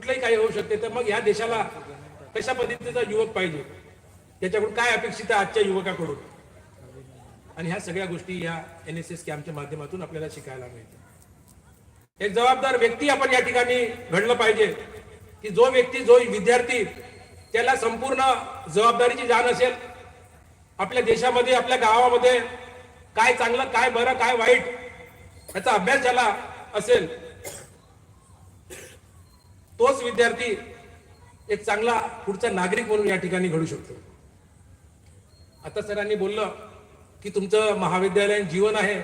कुठलंही काही होऊ शकते तर मग ह्या देशाला कशा पद्धतीचा युवक पाहिजे? त्याच्याकडून काय अपेक्षित आहे आजच्या युवकाकडून? आणि ह्या सगळ्या गोष्टी या एन एस एस कॅम्पच्या माध्यमातून आपल्याला शिकायला मिळते एक जबाबदार व्यक्ती आपण या ठिकाणी घडलं पाहिजे की जो व्यक्ती जो विद्यार्थी त्याला संपूर्ण जबाबदारीची जाण असेल आपल्या देशामध्ये आपल्या गावामध्ये काय चांगलं काय बरं काय वाईट याचा अभ्यास झाला असेल तोच विद्यार्थी एक चांगला पुढचा नागरिक म्हणून या ठिकाणी घडू शकतो. आता सरांनी बोललं की तुमचं महाविद्यालयीन जीवन आहे.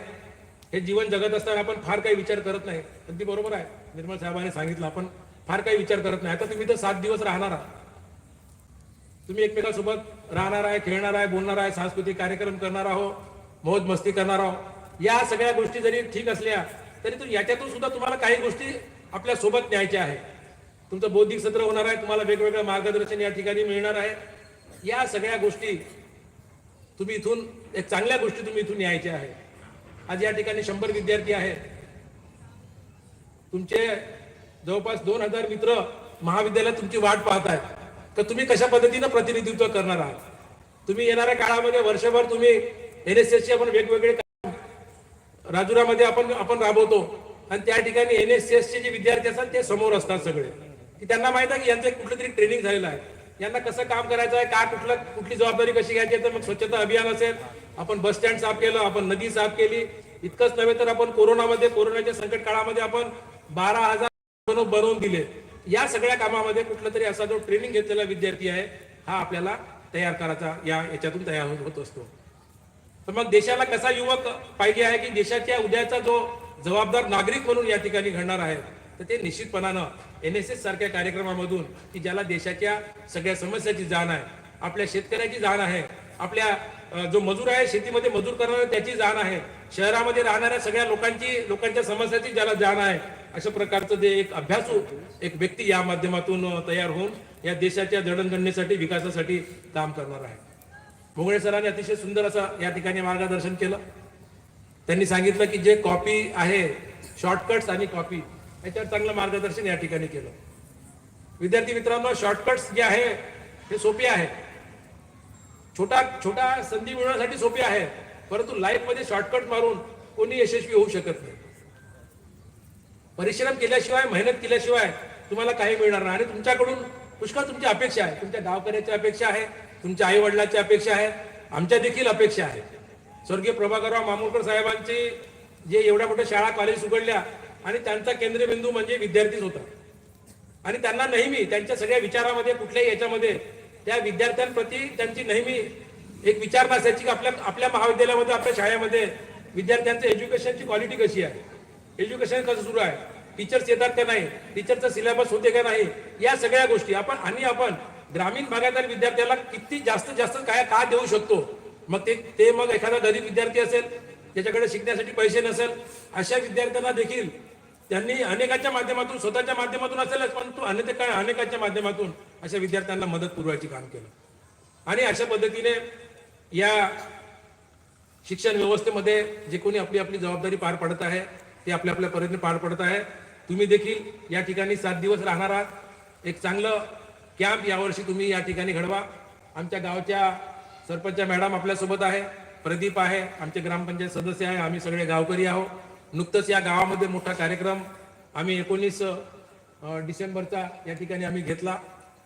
हे जीवन जगत असताना आपण फार काही विचार करत नाही. अगदी बरोबर आहे. निर्मल साहेबांनी सांगितलं आपण फार काही विचार करत नाही. आता तुम्ही तर सात दिवस राहणार आहात. तुम्ही एकमेकांसोबत राहणार आहे खेळणार आहे बोलणार आहे सांस्कृतिक कार्यक्रम करणार आहोत मौज मस्ती करणार आहोत. या सगळ्या गोष्टी जरी ठीक असल्या तरी तो याच्यातून सुद्धा तुम्हाला काही गोष्टी आपल्यासोबत न्यायच्या आहे तुमचं बौद्धिक सत्र होणार आहे तुम्हाला वेगवेगळं मार्गदर्शन या ठिकाणी मिळणार आहे. या सगळ्या गोष्टी तुम्ही इथून एक चांगल्या गोष्टी तुम्ही इथून न्यायच्या आहे. आज या ठिकाणी शंभर विद्यार्थी आहेत. तुमचे जवळपास दोन हजार मित्र महाविद्यालयात तुमची वाट पाहत आहेत. तर तुम्ही कशा पद्धतीनं प्रतिनिधित्व करणार आहात? तुम्ही येणाऱ्या काळामध्ये वर्षभर तुम्ही एन एस एसचे आपण वेगवेगळे राजुरामध्ये आपण आपण राबवतो. आणि त्या ठिकाणी एन एस एसचे जे विद्यार्थी असतात ते समोर असतात सगळे. की त्यांना माहीत आहे की यांचं कुठलं तरी ट्रेनिंग झालेलं आहे. यांना कसं काम करायचं आहे का कुठलं कुठली जबाबदारी कशी घ्यायची तर मग स्वच्छता अभियान असेल. आपण बस स्टँड साफ केलं आपण नदी साफ केली. इतकंच नव्हे तर आपण कोरोनामध्ये कोरोनाच्या संकट काळामध्ये आपण बारा हजार बनवून दिले. या सगळ्या कामामध्ये कुठला तरी असा जो ट्रेनिंग घेतलेला विद्यार्थी आहे हा आपल्याला तयार करायचा या याच्यातून तयार होत होत असतो. तर मग देशाला कसा युवक पाहिजे आहे की देशाच्या उद्याचा जो जबाबदार नागरिक म्हणून या ठिकाणी घडणार आहे तर ते निश्चितपणानं एन एस एस सारख्या कार्यक्रमामधून की ज्याला देशाच्या सगळ्या समस्याची जाण आहे आपल्या शेतकऱ्याची जाण आहे आपल्या जो मजूर आहे शेतीमध्ये मजूर करणारा त्याची जाण आहे शहरामध्ये राहणाऱ्या सगळ्या लोकांची लोकांच्या समस्याची ज्याला जाण आहे अशा प्रकारचं जे एक अभ्यासू एक व्यक्ती या माध्यमातून तयार होऊन या देशाच्या जडणघडणीसाठी विकासासाठी काम करणार आहे. भोगळे सरांनी अतिशय सुंदर असं या ठिकाणी मार्गदर्शन केलं. त्यांनी सांगितलं की जे कॉपी आहे शॉर्टकट्स आणि कॉपी याच्यावर चांगलं मार्गदर्शन या ठिकाणी केलं. विद्यार्थी मित्रांनो शॉर्टकट्स जे आहे हे सोपे आहे. छोटा छोटा संधी मिळवण्यासाठी सोपे आहे. परंतु लाईफमध्ये शॉर्टकट मारून कोणी यशस्वी होऊ शकत नाही. परिश्रम केल्याशिवाय मेहनत केल्याशिवाय तुम्हाला काही मिळणार नाही. आणि तुमच्याकडून पुष्कळ तुमची अपेक्षा आहे. तुमच्या गावकऱ्याची अपेक्षा आहे तुमच्या आई वडिलांची अपेक्षा आहे आमच्या देखील अपेक्षा आहे. स्वर्गीय प्रभाकरराव मामूरकर साहेबांची जे एवढ्या मोठ्या शाळा कॉलेज उघडल्या आणि त्यांचा केंद्रबिंदू म्हणजे विद्यार्थीच होता. आणि त्यांना नेहमी त्यांच्या सगळ्या विचारामध्ये कुठल्याही याच्यामध्ये त्या विद्यार्थ्यांप्रती त्यांची नेहमी एक विचार नसायची की आपल्या आपल्या महाविद्यालयामध्ये आपल्या शाळेमध्ये विद्यार्थ्यांचं एज्युकेशनची क्वालिटी कशी आहे? एज्युकेशन कसं सुरू आहे? टीचर्स येतात का नाही? टीचरचा सिलेबस होते का नाही? या सगळ्या गोष्टी आपण आणि आपण ग्रामीण भागातील विद्यार्थ्याला किती जास्तीत जास्त काय का देऊ शकतो? मग ते ते मग एखादा गरीब विद्यार्थी असेल त्याच्याकडे शिकण्यासाठी पैसे नसेल अशा विद्यार्थ्यांना देखील त्यांनी अनेकांच्या माध्यमातून स्वतःच्या माध्यमातून असेलच परंतु अनेक अनेकांच्या माध्यमातून अशा विद्यार्थ्यांना मदत पुरवायची काम केलं. आणि अशा पद्धतीने या शिक्षण व्यवस्थेमध्ये जे कोणी आपली आपली जबाबदारी पार पडत आहे ते आपल्या आपल्या परीने पार पडत आहे तुम्ही देखील या ठिकाणी सात दिवस राहणार आहात. एक चांगलं कॅम्प यावर्षी तुम्ही या ठिकाणी घडवा. आमच्या गावच्या सरपंच मॅडम आपल्यासोबत आहे प्रदीप आहे आमचे ग्रामपंचायत सदस्य आहे आम्ही सगळे गावकरी आहोत. नुकतंच या गावामध्ये मोठा कार्यक्रम आम्ही एकोणीस डिसेंबरचा या ठिकाणी आम्ही घेतला.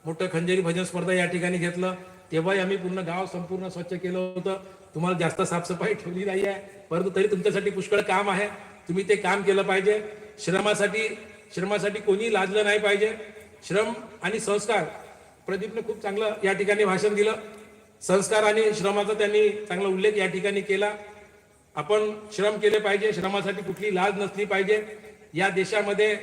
मोठं खंजेरी भजन स्पर्धा या ठिकाणी घेतलं. तेव्हाही आम्ही पूर्ण गाव संपूर्ण स्वच्छ केलं होतं. तुम्हाला जास्त साफसफाई ठेवली नाही आहे. परंतु तरी तुमच्यासाठी पुष्कळ काम आहे. तुम्ही ते काम केलं पाहिजे. श्रमासाठी श्रमासाठी कोणी लाजलं नाही पाहिजे. श्रम आणि संस्कार. प्रदीपने खूप चांगलं या ठिकाणी भाषण दिलं. संस्कार आणि श्रमाचा त्यांनी चांगला उल्लेख या ठिकाणी केला. आपण श्रम केले पाहिजे श्रमासाठी कुठली लाज नसली पाहिजे. या देशामध्ये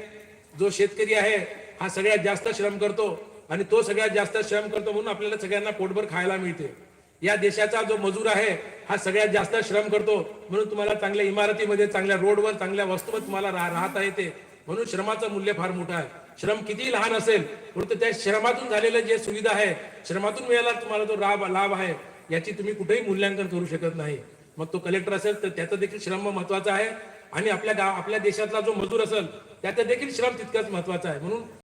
जो शेतकरी आहे हा सगळ्यात जास्त श्रम करतो आणि तो सगळ्यात जास्त श्रम करतो म्हणून आपल्याला सगळ्यांना पोटभर खायला मिळते. या देशाचा जो मजूर आहे हा सगळ्यात जास्त श्रम करतो म्हणून तुम्हाला चांगल्या इमारतीमध्ये चांगल्या रोडवर चांगल्या वस्तूवर तुम्हाला रा- राहता येते. म्हणून श्रमाचं मूल्य फार मोठं आहे. श्रम किती लहान असेल परंतु त्या श्रमातून झालेलं जे सुविधा आहे श्रमातून मिळाला तुम्हाला जो लाभ लाभ आहे. याची तुम्ही कुठेही मूल्यांकन करू शकत नाही. मग तो कलेक्टर असेल तर त्याचं देखील श्रम महत्त्वाचा आहे. आणि आपल्या गाव आपल्या देशातला जो मजूर असेल त्याचा देखील श्रम तितकाच महत्त्वाचा आहे. म्हणून